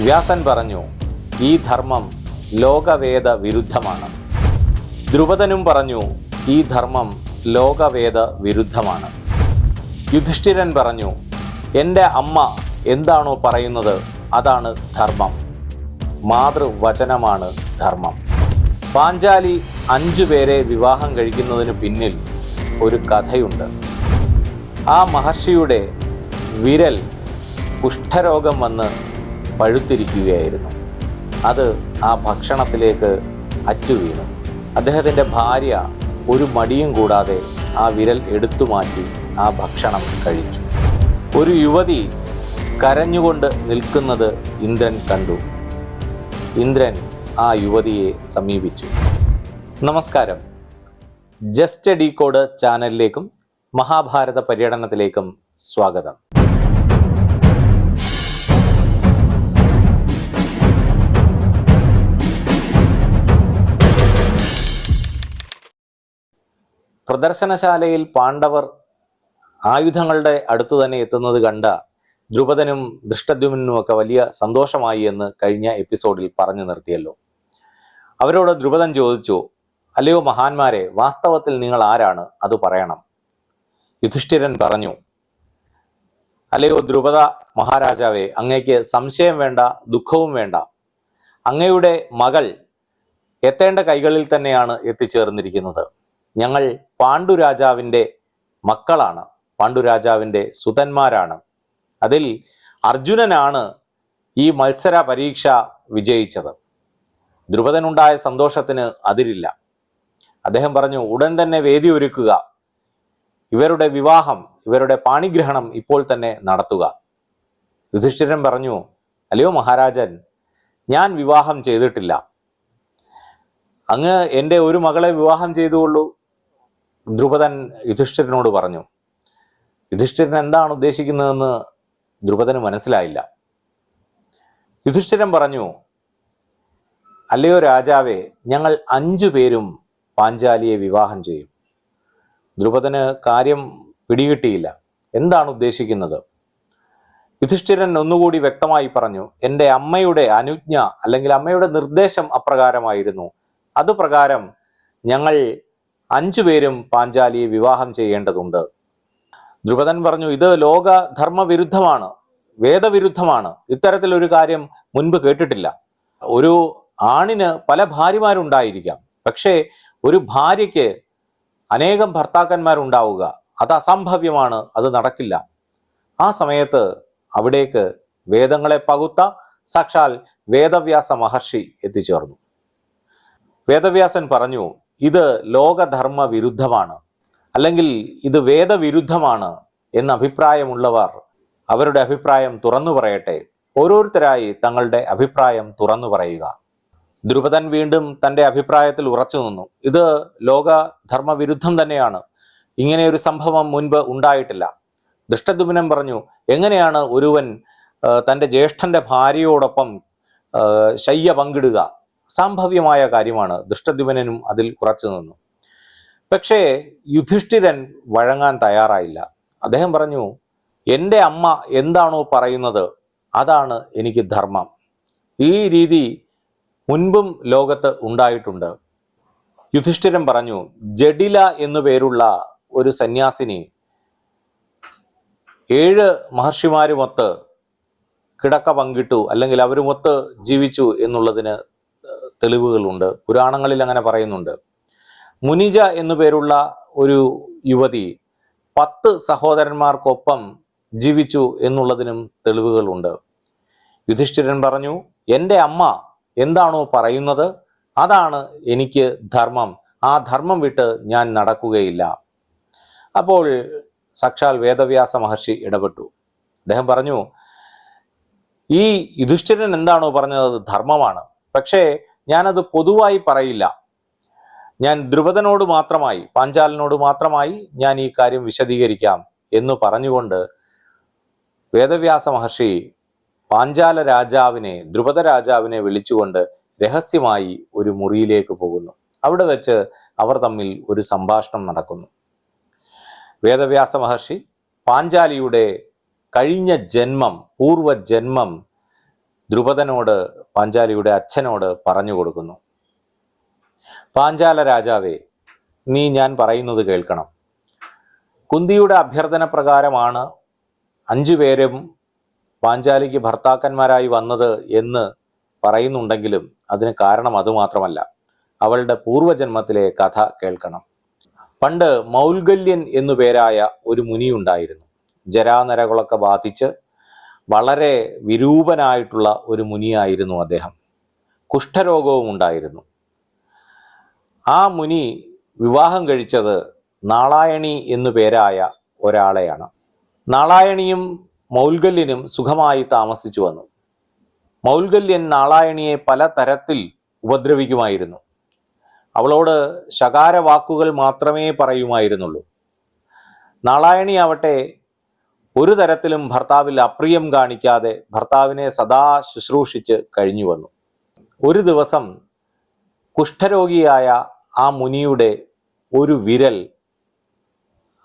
വ്യാസൻ പറഞ്ഞു ഈ ധർമ്മം ലോകവേദ വിരുദ്ധമാണ് ധ്രുപദനും പറഞ്ഞു ഈ ധർമ്മം ലോകവേദ വിരുദ്ധമാണ് യുധിഷ്ഠിരൻ പറഞ്ഞു എന്റെ അമ്മ എന്താണോ പറയുന്നത് അതാണ് ധർമ്മം. മാതൃവചനമാണ് ധർമ്മം. പാഞ്ചാലി അഞ്ചു പേരെ വിവാഹം കഴിക്കുന്നതിന് പിന്നിൽ ഒരു കഥയുണ്ട്. ആ മഹർഷിയുടെ വിരൽ കുഷ്ഠരോഗം വന്ന് പഴുത്തിരിക്കുകയായിരുന്നു. അത് ആ ഭക്ഷണത്തിലേക്ക് അറ്റുവീണു അദ്ദേഹത്തിന്റെ ഭാര്യ ഒരു മടിയും കൂടാതെ ആ വിരൽ എടുത്തു മാറ്റി ആ ഭക്ഷണം കഴിച്ചു. ഒരു യുവതി കരഞ്ഞുകൊണ്ട് നിൽക്കുന്നത് ഇന്ദ്രൻ കണ്ടു. ഇന്ദ്രൻ ആ യുവതിയെ സമീപിച്ചു. നമസ്കാരം. ജസ്റ്റ് ഡീകോഡ് ചാനലിലേക്കും മഹാഭാരത പര്യടനത്തിലേക്കും സ്വാഗതം. പ്രദർശനശാലയിൽ പാണ്ഡവർ ആയുധങ്ങളുടെ അടുത്തു തന്നെ എത്തുന്നത് കണ്ട ദ്രുപദനും ദൃഷ്ടദ്യുമനും ഒക്കെ വലിയ സന്തോഷമായി എന്ന് കഴിഞ്ഞ എപ്പിസോഡിൽ പറഞ്ഞു നിർത്തിയല്ലോ. അവരോട് ദ്രുപദൻ ചോദിച്ചു അല്ലയോ മഹാന്മാരെ വാസ്തവത്തിൽ നിങ്ങൾ ആരാണ്? അത് പറയണം. യുധിഷ്ഠിരൻ പറഞ്ഞു അല്ലയോ ദ്രുപദ മഹാരാജാവേ അങ്ങയ്ക്ക് സംശയം വേണ്ട ദുഃഖവും വേണ്ട. അങ്ങയുടെ മകൾ എത്തേണ്ട കൈകളിൽ തന്നെയാണ് എത്തിച്ചേർന്നിരിക്കുന്നത്. ഞങ്ങൾ പാണ്ഡുരാജാവിന്റെ മക്കളാണ്. പാണ്ഡുരാജാവിന്റെ സുതന്മാരാണ്. അതിൽ അർജുനനാണ് ഈ മത്സര പരീക്ഷ വിജയിച്ചത്. ദ്രുപദനുണ്ടായ സന്തോഷത്തിന് അതിരില്ല. അദ്ദേഹം പറഞ്ഞു ഉടൻ തന്നെ വേദി ഒരുക്കുക. ഇവരുടെ വിവാഹം ഇവരുടെ പാണിഗ്രഹണം ഇപ്പോൾ തന്നെ നടത്തുക. യുധിഷ്ഠിരൻ പറഞ്ഞു അല്ലയോ മഹാരാജൻ ഞാൻ വിവാഹം ചെയ്തിട്ടില്ല. അങ്ങ് എന്റെ ഒരു മകളെ വിവാഹം ചെയ്തുകൊള്ളൂ. ദ്രുപദൻ യുധിഷ്ഠിരനോട് പറഞ്ഞു യുധിഷ്ഠിരൻ എന്താണ് ഉദ്ദേശിക്കുന്നതെന്ന് ദ്രുപദന് മനസ്സിലായില്ല. യുധിഷ്ഠിരൻ പറഞ്ഞു അല്ലയോ രാജാവേ ഞങ്ങൾ അഞ്ചു പേരും പാഞ്ചാലിയെ വിവാഹം ചെയ്യും. ദ്രുപദന് കാര്യം പിടികിട്ടിയില്ല. എന്താണ് ഉദ്ദേശിക്കുന്നത്? യുധിഷ്ഠിരൻ ഒന്നുകൂടി വ്യക്തമായി പറഞ്ഞു എന്റെ അമ്മയുടെ അനുജ്ഞ അല്ലെങ്കിൽ അമ്മയുടെ നിർദ്ദേശം അപ്രകാരമായിരുന്നു. അതുപ്രകാരം ഞങ്ങൾ അഞ്ചു പേരും പാഞ്ചാലിയെ വിവാഹം ചെയ്യേണ്ടതുണ്ട്. ദ്രുപദൻ പറഞ്ഞു ഇത് ലോക ധർമ്മവിരുദ്ധമാണ് വേദവിരുദ്ധമാണ്. ഇത്തരത്തിലൊരു കാര്യം മുൻപ് കേട്ടിട്ടില്ല. ഒരു ആണിന് പല ഭാര്യമാരുണ്ടായിരിക്കാം. പക്ഷേ ഒരു ഭാര്യയ്ക്ക് അനേകം ഭർത്താക്കന്മാരുണ്ടാവുക അത് അസംഭവ്യമാണ് അത് നടക്കില്ല. ആ സമയത്ത് അവിടേക്ക് വേദങ്ങളെ പകുത്ത സാക്ഷാൽ വേദവ്യാസ മഹർഷി എത്തിച്ചേർന്നു. വേദവ്യാസൻ പറഞ്ഞു ഇത് ലോകധർമ്മ വിരുദ്ധമാണ് അല്ലെങ്കിൽ ഇത് വേദവിരുദ്ധമാണ് എന്ന അഭിപ്രായമുള്ളവർ അവരുടെ അഭിപ്രായം തുറന്നു പറയട്ടെ. ഓരോരുത്തരായി തങ്ങളുടെ അഭിപ്രായം തുറന്നു പറയുക. ദ്രുപദൻ വീണ്ടും തന്റെ അഭിപ്രായത്തിൽ ഉറച്ചു നിന്നു. ഇത് ലോക ധർമ്മവിരുദ്ധം തന്നെയാണ്. ഇങ്ങനെ ഒരു സംഭവം മുൻപ് ഉണ്ടായിട്ടില്ല. ദുഷ്ടദുമനം പറഞ്ഞു എങ്ങനെയാണ് ഒരുവൻ തന്റെ തന്റെ ജ്യേഷ്ഠന്റെ ഭാര്യയോടൊപ്പം ശയ്യ പങ്കിടുക? അസാംഭവ്യമായ കാര്യമാണ്. ദൃഷ്ടദ്യുമ്നും അതിൽ ഉറച്ചു നിന്നു. പക്ഷേ യുധിഷ്ഠിരൻ വഴങ്ങാൻ തയ്യാറായില്ല. അദ്ദേഹം പറഞ്ഞു എന്റെ അമ്മ എന്താണോ പറയുന്നത് അതാണ് എനിക്ക് ധർമ്മം. ഈ രീതി മുൻപും ലോകത്ത് ഉണ്ടായിട്ടുണ്ട്. യുധിഷ്ഠിരൻ പറഞ്ഞു ജഡില എന്നു പേരുള്ള ഒരു സന്യാസിനി ഏഴ് മഹർഷിമാരുമൊത്ത് കിടക്ക പങ്കിട്ടു അല്ലെങ്കിൽ അവരുമൊത്ത് ജീവിച്ചു എന്നുള്ളതിന് തെളിവുകളുണ്ട്. പുരാണങ്ങളിൽ അങ്ങനെ പറയുന്നുണ്ട്. മുനിജ എന്നു പേരുള്ള ഒരു യുവതി പത്ത് സഹോദരന്മാർക്കൊപ്പം ജീവിച്ചു എന്നുള്ളതിനും തെളിവുകളുണ്ട്. യുധിഷ്ഠിരൻ പറഞ്ഞു എന്റെ അമ്മ എന്താണോ പറയുന്നത്? അതാണ് എനിക്ക് ധർമ്മം. ആ ധർമ്മം വിട്ട് ഞാൻ നടക്കുകയില്ല. അപ്പോൾ സാക്ഷാൽ വേദവ്യാസ മഹർഷി ഇടപെട്ടു. അദ്ദേഹം പറഞ്ഞു ഈ യുധിഷ്ഠിരൻ എന്താണോ പറഞ്ഞത് ധർമ്മമാണ്. പക്ഷേ ഞാനത് പൊതുവായി പറയില്ല. ഞാൻ ധ്രുപദനോട് മാത്രമായി പാഞ്ചാലനോട് മാത്രമായി ഞാൻ ഈ കാര്യം വിശദീകരിക്കാം എന്ന് പറഞ്ഞുകൊണ്ട് വേദവ്യാസ മഹർഷി പാഞ്ചാല രാജാവിനെ ധ്രുപദ രാജാവിനെ വിളിച്ചുകൊണ്ട് രഹസ്യമായി ഒരു മുറിയിലേക്ക് പോകുന്നു. അവിടെ വെച്ച് അവർ തമ്മിൽ ഒരു സംഭാഷണം നടക്കുന്നു. വേദവ്യാസ മഹർഷി പാഞ്ചാലിയുടെ കഴിഞ്ഞ ജന്മം പൂർവജന്മം ദ്രുപദനോട് പാഞ്ചാലിയുടെ അച്ഛനോട് പറഞ്ഞു കൊടുക്കുന്നു. പാഞ്ചാല രാജാവേ നീ ഞാൻ പറയുന്നത് കേൾക്കണം. കുന്തിയുടെ അഭ്യർത്ഥന പ്രകാരമാണ് അഞ്ചു പേരും പാഞ്ചാലിക്ക് ഭർത്താക്കന്മാരായി വന്നത് എന്ന് പറയുന്നുണ്ടെങ്കിലും അതിന് കാരണം അതുമാത്രമല്ല. അവളുടെ പൂർവജന്മത്തിലെ കഥ കേൾക്കണം. പണ്ട് മൗൽഗല്യൻ എന്നു പേരായ ഒരു മുനിയുണ്ടായിരുന്നു. ജരാനരകളൊക്കെ ബാധിച്ച് വളരെ വിരൂപനായിട്ടുള്ള ഒരു മുനിയായിരുന്നു അദ്ദേഹം. കുഷ്ഠരോഗവും ഉണ്ടായിരുന്നു. ആ മുനി വിവാഹം കഴിച്ചത് നാളായണി എന്നു പേരായ ഒരാളെയാണ്. നാളായണിയും മൗൽഗല്യനും സുഖമായി താമസിച്ചു വന്നു. മൗൽഗല്യൻ നാളായണിയെ പല തരത്തിൽ ഉപദ്രവിക്കുമായിരുന്നു. അവളോട് ശകാര വാക്കുകൾ മാത്രമേ പറയുമായിരുന്നുള്ളൂ. നാളായണി ആവട്ടെ ഒരു തരത്തിലും ഭർത്താവിൽ അപ്രിയം കാണിക്കാതെ ഭർത്താവിനെ സദാ ശുശ്രൂഷിച്ച് കഴിഞ്ഞു വന്നു. ഒരു ദിവസം കുഷ്ഠരോഗിയായ ആ മുനിയുടെ ഒരു വിരൽ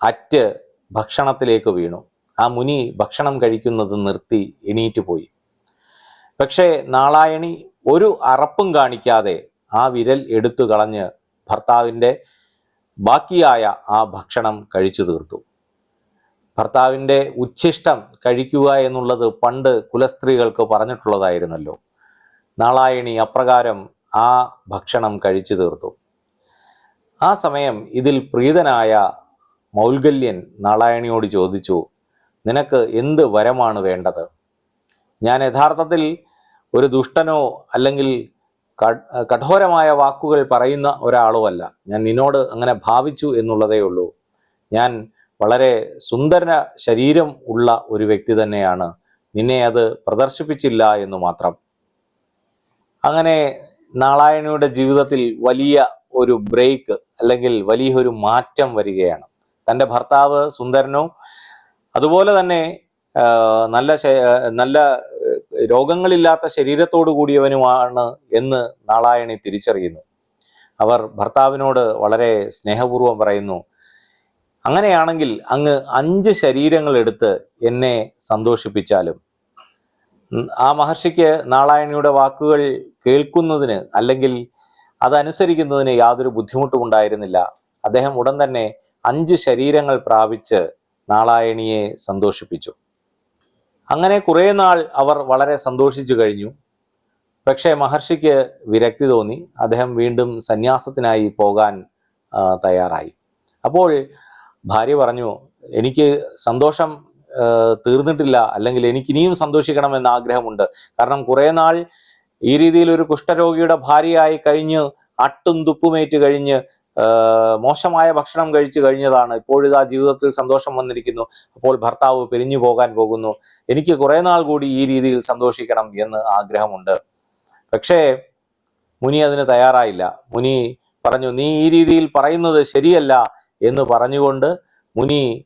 അറ്റ് ഭക്ഷണത്തിലേക്ക് വീണു. ആ മുനി ഭക്ഷണം കഴിക്കുന്നത് നിർത്തി എണീറ്റ് പോയി. പക്ഷേ നാളായണി ഒരു അറപ്പും കാണിക്കാതെ ആ വിരൽ എടുത്തു കളഞ്ഞ് ഭർത്താവിന്റെ ബാക്കിയായ ആ ഭക്ഷണം കഴിച്ചു തീർത്തു. ഭർത്താവിന്റെ ഉച്ഛിഷ്ടം കഴിക്കുക എന്നുള്ളത് പണ്ട് കുലസ്ത്രീകൾക്ക് പറഞ്ഞിട്ടുള്ളതായിരുന്നല്ലോ. നാളായണി അപ്രകാരം ആ ഭക്ഷണം കഴിച്ചു തീർത്തു. ആ സമയം ഇതിൽ പ്രീതനായ മൗൽഗല്യൻ നാളായണിയോട് ചോദിച്ചു നിനക്ക് എന്ത് വരമാണ് വേണ്ടത്? ഞാൻ യഥാർത്ഥത്തിൽ ഒരു ദുഷ്ടനോ അല്ലെങ്കിൽ കഠോരമായ വാക്കുകൾ പറയുന്ന ഒരാളോ അല്ല ഞാൻ നിന്നോട് അങ്ങനെ ഭാവിച്ചു എന്നുള്ളതേ ഉള്ളൂ. ഞാൻ വളരെ സുന്ദര ശരീരം ഉള്ള ഒരു വ്യക്തി തന്നെയാണ്. നിന്നെ അത് പ്രദർശിപ്പിച്ചില്ല എന്ന് മാത്രം. അങ്ങനെ നാളായണിയുടെ ജീവിതത്തിൽ വലിയ ഒരു ബ്രേക്ക് അല്ലെങ്കിൽ വലിയൊരു മാറ്റം വരികയാണ്. തന്റെ ഭർത്താവ് സുന്ദരനോ അതുപോലെ തന്നെ നല്ല നല്ല രോഗങ്ങളില്ലാത്ത ശരീരത്തോടു കൂടിയവനുമാണ് എന്ന് നാളായണി തിരിച്ചറിയുന്നു. അവർ ഭർത്താവിനോട് വളരെ സ്നേഹപൂർവം പറയുന്നു അങ്ങനെയാണെങ്കിൽ അങ്ങ് അഞ്ച് ശരീരങ്ങൾ എടുത്ത് എന്നെ സന്തോഷിപ്പിച്ചാലും ആ മഹർഷിക്ക് നാളായണിയുടെ വാക്കുകൾ കേൾക്കുന്നതിന് അല്ലെങ്കിൽ അതനുസരിക്കുന്നതിന് യാതൊരു ബുദ്ധിമുട്ടും ഉണ്ടായിരുന്നില്ല. അദ്ദേഹം ഉടൻ തന്നെ അഞ്ച് ശരീരങ്ങൾ പ്രാപിച്ച് നാളായണിയെ സന്തോഷിപ്പിച്ചു. അങ്ങനെ കുറേ നാൾ അവർ വളരെ സന്തോഷിച്ചു കഴിഞ്ഞു. പക്ഷേ മഹർഷിക്ക് വിരക്തി തോന്നി. അദ്ദേഹം വീണ്ടും സന്യാസത്തിനായി പോകാൻ തയ്യാറായി. അപ്പോൾ ഭാര്യ പറഞ്ഞു എനിക്ക് സന്തോഷം തീർന്നിട്ടില്ല. അല്ലെങ്കിൽ എനിക്ക് ഇനിയും സന്തോഷിക്കണമെന്ന് ആഗ്രഹമുണ്ട്. കാരണം കുറേ നാൾ ഈ രീതിയിൽ ഒരു കുഷ്ഠരോഗിയുടെ ഭാര്യയായി കഴിഞ്ഞ് അട്ടും തുപ്പുമേറ്റ് കഴിഞ്ഞ് മോശമായ ഭക്ഷണം കഴിച്ചു കഴിഞ്ഞതാണ്. ഇപ്പോഴിതാ ജീവിതത്തിൽ സന്തോഷം വന്നിരിക്കുന്നു. അപ്പോൾ ഭർത്താവ് പിരിഞ്ഞു പോകാൻ പോകുന്നു. എനിക്ക് കുറേ നാൾ കൂടി ഈ രീതിയിൽ സന്തോഷിക്കണം എന്ന് ആഗ്രഹമുണ്ട്. പക്ഷേ മുനി അതിന് തയ്യാറായില്ല. മുനി പറഞ്ഞു നീ ഈ രീതിയിൽ പറയുന്നത് ശരിയല്ല. എന്ന് പറഞ്ഞുകൊണ്ട് മുനി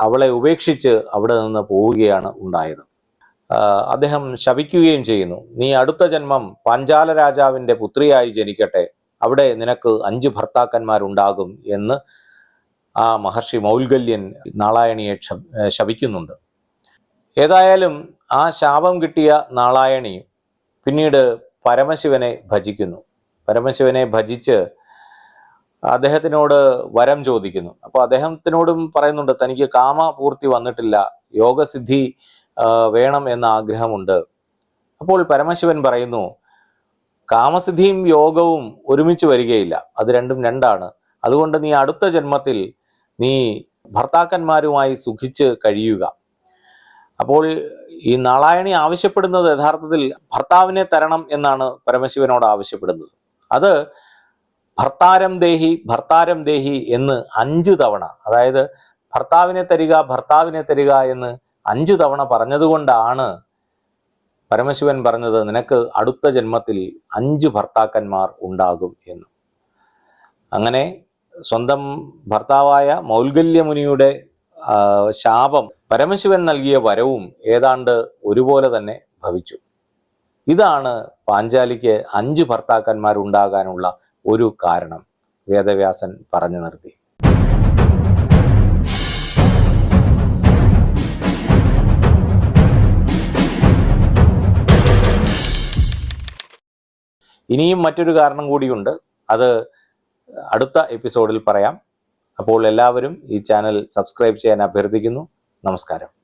അവളെ ഉപേക്ഷിച്ച് അവിടെ നിന്ന് പോവുകയാണ് ഉണ്ടായത്. അദ്ദേഹം ശപിക്കുകയും ചെയ്യുന്നു. നീ അടുത്ത ജന്മം പാഞ്ചാല രാജാവിന്റെ പുത്രിയായി ജനിക്കട്ടെ. അവിടെ നിനക്ക് അഞ്ച് ഭർത്താക്കന്മാരുണ്ടാകും എന്ന് ആ മഹർഷി മൗൽഗല്യൻ നാളായണിയെ ശപിക്കുന്നുണ്ട്. ഏതായാലും ആ ശാപം കിട്ടിയ നാളായണി പിന്നീട് പരമശിവനെ ഭജിക്കുന്നു. പരമശിവനെ ഭജിച്ച് അദ്ദേഹത്തിനോട് വരം ചോദിക്കുന്നു. അപ്പോൾ അദ്ദേഹത്തിനോടും പറയുന്നുണ്ട് തനിക്ക് കാമപൂർത്തി വന്നിട്ടില്ല. യോഗസിദ്ധി വേണം എന്ന ആഗ്രഹമുണ്ട്. അപ്പോൾ പരമശിവൻ പറയുന്നു കാമസിദ്ധിയും യോഗവും ഒരുമിച്ച് വരികയില്ല. അത് രണ്ടും രണ്ടാണ്. അതുകൊണ്ട് നീ അടുത്ത ജന്മത്തിൽ നീ ഭർത്താക്കന്മാരുമായി സുഖിച്ച് കഴിയുക. അപ്പോൾ ഈ നാളായണി ആവശ്യപ്പെടുന്നത് യഥാർത്ഥത്തിൽ ഭർത്താവിനെ തരണം എന്നാണ് പരമശിവനോട് ആവശ്യപ്പെടുന്നത്. അത് ഭർത്താരം ദേഹി ഭർത്താരം ദേഹി എന്ന് അഞ്ചു തവണ. അതായത് ഭർത്താവിനെ തരിക ഭർത്താവിനെ തരിക എന്ന് അഞ്ചു തവണ പറഞ്ഞതുകൊണ്ടാണ് പരമശിവൻ പറഞ്ഞത് നിനക്ക് അടുത്ത ജന്മത്തിൽ അഞ്ചു ഭർത്താക്കന്മാർ ഉണ്ടാകും എന്ന്. അങ്ങനെ സ്വന്തം ഭർത്താവായ മൗൽഗല്യമുനിയുടെ ശാപം പരമശിവൻ നൽകിയ വരവും ഏതാണ്ട് ഒരുപോലെ തന്നെ ഭവിച്ചു. ഇതാണ് പാഞ്ചാലിക്ക് അഞ്ച് ഭർത്താക്കന്മാരുണ്ടാകാനുള്ള ഒരു കാരണം വേദവ്യാസൻ പറഞ്ഞു നിർത്തി. ഇനിയും മറ്റൊരു കാരണം കൂടിയുണ്ട്. അത് അടുത്ത എപ്പിസോഡിൽ പറയാം. അപ്പോൾ എല്ലാവരും ഈ ചാനൽ സബ്സ്ക്രൈബ് ചെയ്യാൻ അഭ്യർത്ഥിക്കുന്നു. നമസ്കാരം.